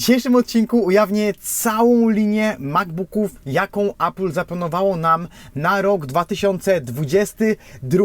W dzisiejszym odcinku ujawnię całą linię MacBooków, jaką Apple zaplanowało nam na rok 2022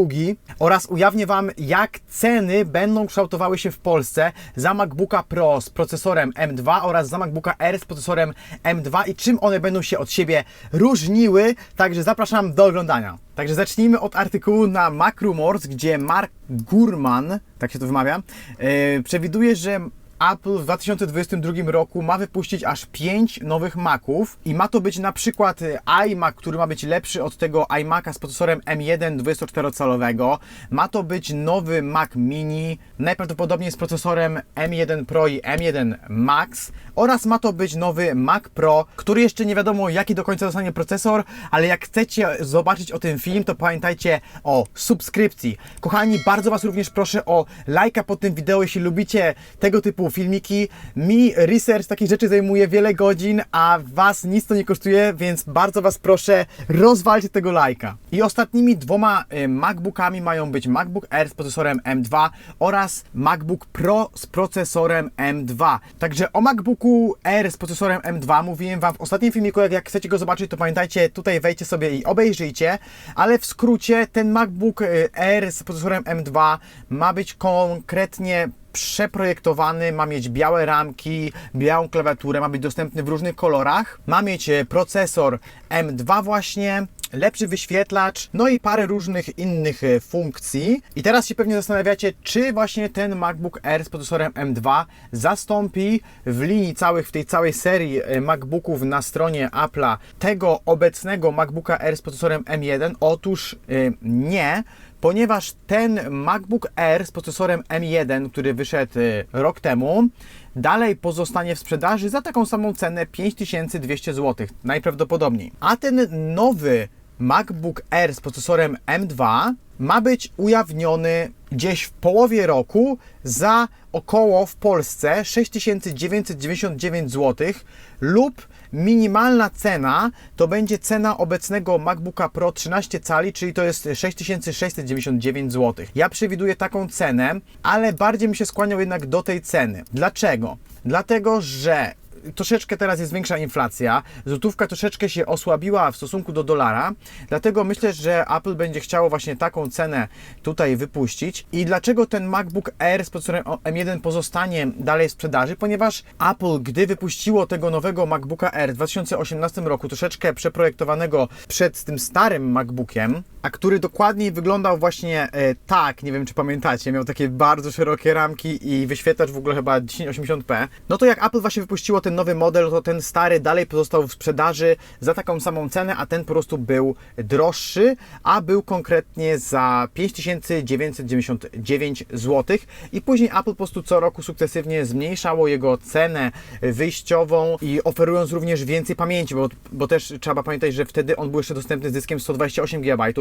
oraz ujawnię Wam, jak ceny będą kształtowały się w Polsce za MacBooka Pro z procesorem M2 oraz za MacBooka Air z procesorem M2 i czym one będą się od siebie różniły. Także zapraszam do oglądania. Także zacznijmy od artykułu na Mac Rumors, gdzie Mark Gurman, tak się to wymawia, yy, przewiduje, że Apple w 2022 roku ma wypuścić aż 5 nowych Maców i ma to być na przykład y, iMac, który ma być lepszy od tego iMaca z procesorem M1 24-calowego. Ma to być nowy Mac Mini, najprawdopodobniej z procesorem M1 Pro i M1 Max oraz ma to być nowy Mac Pro, który jeszcze nie wiadomo jaki do końca dostanie procesor, ale jak chcecie zobaczyć o tym film, to pamiętajcie o subskrypcji. Kochani, bardzo Was również proszę o lajka pod tym wideo, jeśli lubicie tego typu filmiki. Mi research takich rzeczy zajmuje wiele godzin, a Was nic to nie kosztuje, więc bardzo Was proszę, rozwalcie tego lajka. I ostatnimi dwoma y, MacBookami mają być MacBook Air z procesorem M2 oraz MacBook Pro z procesorem M2. Także o MacBooku Air z procesorem M2 mówiłem Wam w ostatnim filmiku, jak, jak chcecie go zobaczyć, to pamiętajcie, tutaj wejdźcie sobie i obejrzyjcie, ale w skrócie ten MacBook y, Air z procesorem M2 ma być konkretnie przeprojektowany, ma mieć białe ramki, białą klawiaturę, ma być dostępny w różnych kolorach, ma mieć e, procesor M2 właśnie, lepszy wyświetlacz, no i parę różnych innych e, funkcji. I teraz się pewnie zastanawiacie, czy właśnie ten MacBook Air z procesorem M2 zastąpi w linii całych, w tej całej serii e, MacBooków na stronie Apple'a tego obecnego MacBooka Air z procesorem M1? Otóż nie, ponieważ ten MacBook Air z procesorem M1, który wyszedł rok temu, dalej pozostanie w sprzedaży za taką samą cenę 5200 zł, najprawdopodobniej. A ten nowy MacBook Air z procesorem M2 ma być ujawniony gdzieś w połowie roku za około w Polsce 6999 zł lub minimalna cena to będzie cena obecnego MacBooka Pro 13 cali, czyli to jest 6699 zł. Ja przewiduję taką cenę, ale bardziej mi się skłaniał jednak do tej ceny. Dlaczego? Dlatego, że troszeczkę teraz jest większa inflacja, złotówka troszeczkę się osłabiła w stosunku do dolara, dlatego myślę, że Apple będzie chciało właśnie taką cenę tutaj wypuścić. I dlaczego ten MacBook Air z procesorem M1 pozostanie dalej w sprzedaży? Ponieważ Apple, gdy wypuściło tego nowego MacBooka Air w 2018 roku, troszeczkę przeprojektowanego przed tym starym MacBookiem, a który dokładniej wyglądał właśnie e, tak, nie wiem czy pamiętacie, miał takie bardzo szerokie ramki i wyświetlacz w ogóle chyba 1080p, no to jak Apple właśnie wypuściło ten nowy model, to ten stary dalej pozostał w sprzedaży za taką samą cenę, a ten po prostu był droższy, a był konkretnie za 5999 zł i później Apple po prostu co roku sukcesywnie zmniejszało jego cenę wyjściową i oferując również więcej pamięci, bo, bo też trzeba pamiętać, że wtedy on był jeszcze dostępny z dyskiem 128 GB,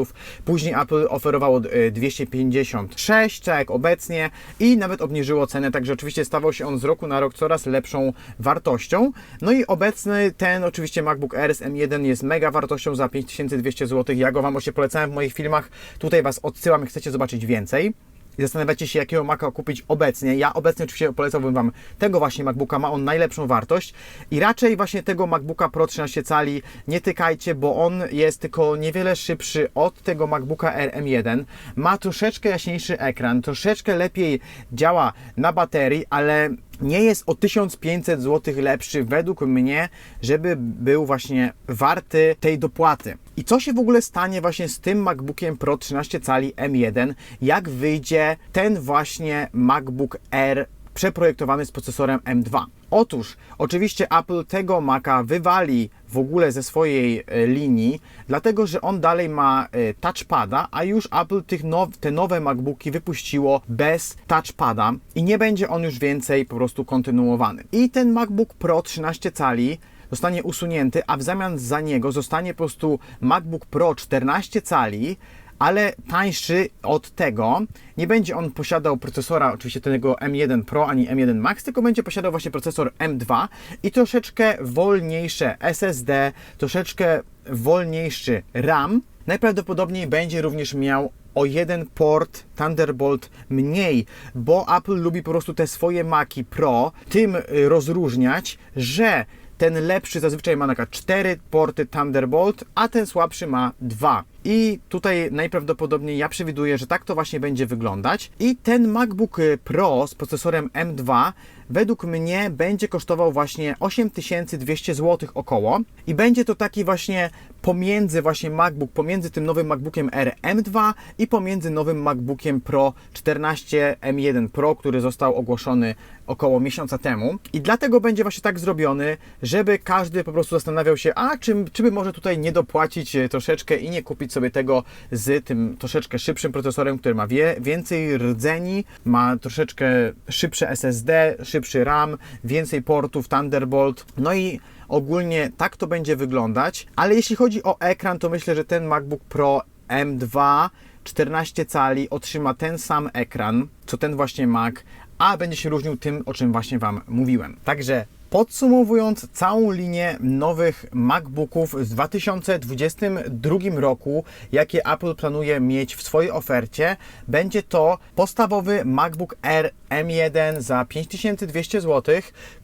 później Apple oferowało 256, tak jak obecnie i nawet obniżyło cenę, także oczywiście stawał się on z roku na rok coraz lepszą wartością. No i obecny ten oczywiście MacBook Air z M1 jest mega wartością za 5200 zł. Ja go Wam oczywiście polecałem w moich filmach. Tutaj Was odsyłam, jak chcecie zobaczyć więcej i zastanawiacie się, jakiego Maca kupić obecnie. Ja obecnie oczywiście polecałbym Wam tego właśnie MacBooka, ma on najlepszą wartość i raczej właśnie tego MacBooka Pro 13 cali nie tykajcie, bo on jest tylko niewiele szybszy od tego MacBooka Air M1. Ma troszeczkę jaśniejszy ekran, troszeczkę lepiej działa na baterii, ale nie jest o 1500 zł lepszy według mnie, żeby był właśnie warty tej dopłaty. I co się w ogóle stanie właśnie z tym MacBookiem Pro 13 cali M1, jak wyjdzie ten właśnie MacBook Air przeprojektowany z procesorem M2. Otóż, oczywiście Apple tego Maca wywali w ogóle ze swojej e, linii, dlatego że on dalej ma e, touchpada, a już Apple tych now, te nowe MacBooki wypuściło bez touchpada i nie będzie on już więcej po prostu kontynuowany. I ten MacBook Pro 13 cali zostanie usunięty, a w zamian za niego zostanie po prostu MacBook Pro 14 cali, ale tańszy od tego. Nie będzie on posiadał procesora oczywiście tego M1 Pro ani M1 Max, tylko będzie posiadał właśnie procesor M2 i troszeczkę wolniejsze SSD, troszeczkę wolniejszy RAM. Najprawdopodobniej będzie również miał o jeden port Thunderbolt mniej, bo Apple lubi po prostu te swoje Maci Pro tym y, rozróżniać, że ten lepszy zazwyczaj ma na przykład 4 porty Thunderbolt, a ten słabszy ma 2. I tutaj najprawdopodobniej ja przewiduję, że tak to właśnie będzie wyglądać. I ten MacBook Pro z procesorem M2 według mnie będzie kosztował właśnie 8200 zł około. I będzie to taki właśnie pomiędzy właśnie MacBook, pomiędzy tym nowym MacBookiem R M2 i pomiędzy nowym MacBookiem Pro 14 M1 Pro, który został ogłoszony około miesiąca temu. I dlatego będzie właśnie tak zrobiony, żeby każdy po prostu zastanawiał się, a czy, czy by może tutaj nie dopłacić e, troszeczkę i nie kupić sobie tego z tym troszeczkę szybszym procesorem, który ma wie, więcej rdzeni, ma troszeczkę szybsze SSD, szybszy RAM, więcej portów Thunderbolt. No i ogólnie tak to będzie wyglądać, ale jeśli chodzi o ekran, to myślę, że ten MacBook Pro M2 14 cali otrzyma ten sam ekran, co ten właśnie Mac, a będzie się różnił tym, o czym właśnie Wam mówiłem. Także Podsumowując całą linię nowych MacBooków w 2022 roku, jakie Apple planuje mieć w swojej ofercie, będzie to podstawowy MacBook Air M1 za 5200 zł.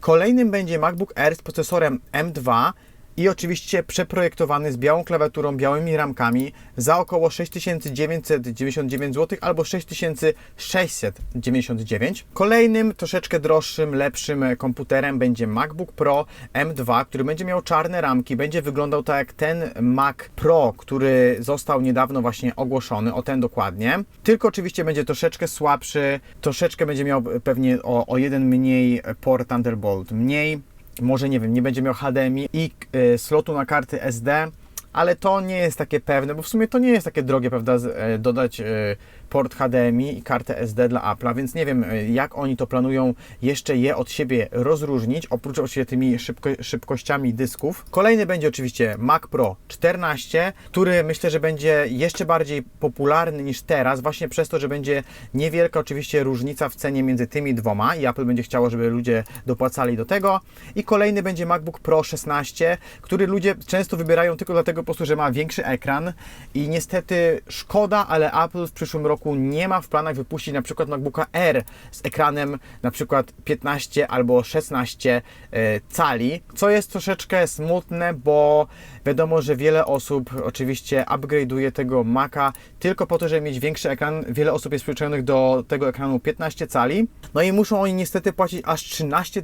Kolejnym będzie MacBook Air z procesorem M2 i oczywiście przeprojektowany z białą klawiaturą, białymi ramkami za około 6999 zł albo 6699. Kolejnym, troszeczkę droższym, lepszym komputerem będzie MacBook Pro M2, który będzie miał czarne ramki, będzie wyglądał tak jak ten Mac Pro, który został niedawno właśnie ogłoszony, o ten dokładnie. Tylko oczywiście będzie troszeczkę słabszy, troszeczkę będzie miał pewnie o, o jeden mniej port Thunderbolt mniej może nie wiem, nie będzie miał HDMI i y, slotu na karty SD, ale to nie jest takie pewne, bo w sumie to nie jest takie drogie, prawda, y, dodać y, port HDMI i kartę SD dla Apple'a, więc nie wiem, y, jak oni to planują jeszcze je od siebie rozróżnić, oprócz oczywiście tymi szybko, szybkościami dysków. Kolejny będzie oczywiście Mac Pro 14, który myślę, że będzie jeszcze bardziej popularny niż teraz, właśnie przez to, że będzie niewielka oczywiście różnica w cenie między tymi dwoma i Apple będzie chciało, żeby ludzie dopłacali do tego. I kolejny będzie MacBook Pro 16, który ludzie często wybierają tylko dlatego po prostu, że ma większy ekran i niestety szkoda, ale Apple w przyszłym roku nie ma w planach wypuścić na przykład MacBooka R z ekranem na przykład 15 albo 16 e, cali, co jest troszeczkę smutne, bo wiadomo, że wiele osób oczywiście upgrade'uje tego Maca tylko po to, żeby mieć większy ekran. Wiele osób jest przyzwyczajonych do tego ekranu 15 cali, no i muszą oni niestety płacić aż 13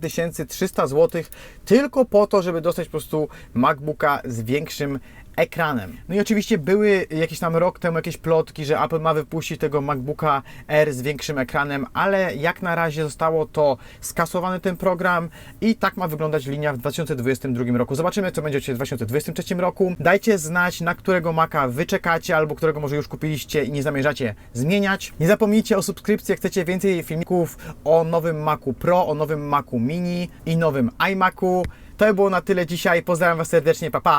300 zł tylko po to, żeby dostać po prostu MacBooka z większym ekranem. No i oczywiście były jakieś tam rok temu jakieś plotki, że Apple ma wypuścić tego MacBooka R z większym ekranem, ale jak na razie zostało to skasowany ten program i tak ma wyglądać linia w 2022 roku. Zobaczymy, co będzie w 2023 roku. Dajcie znać, na którego Maca wy czekacie, albo którego może już kupiliście i nie zamierzacie zmieniać. Nie zapomnijcie o subskrypcji, jak chcecie więcej filmików o nowym Macu Pro, o nowym Macu Mini i nowym iMacu. To by było na tyle dzisiaj. Pozdrawiam Was serdecznie, pa pa!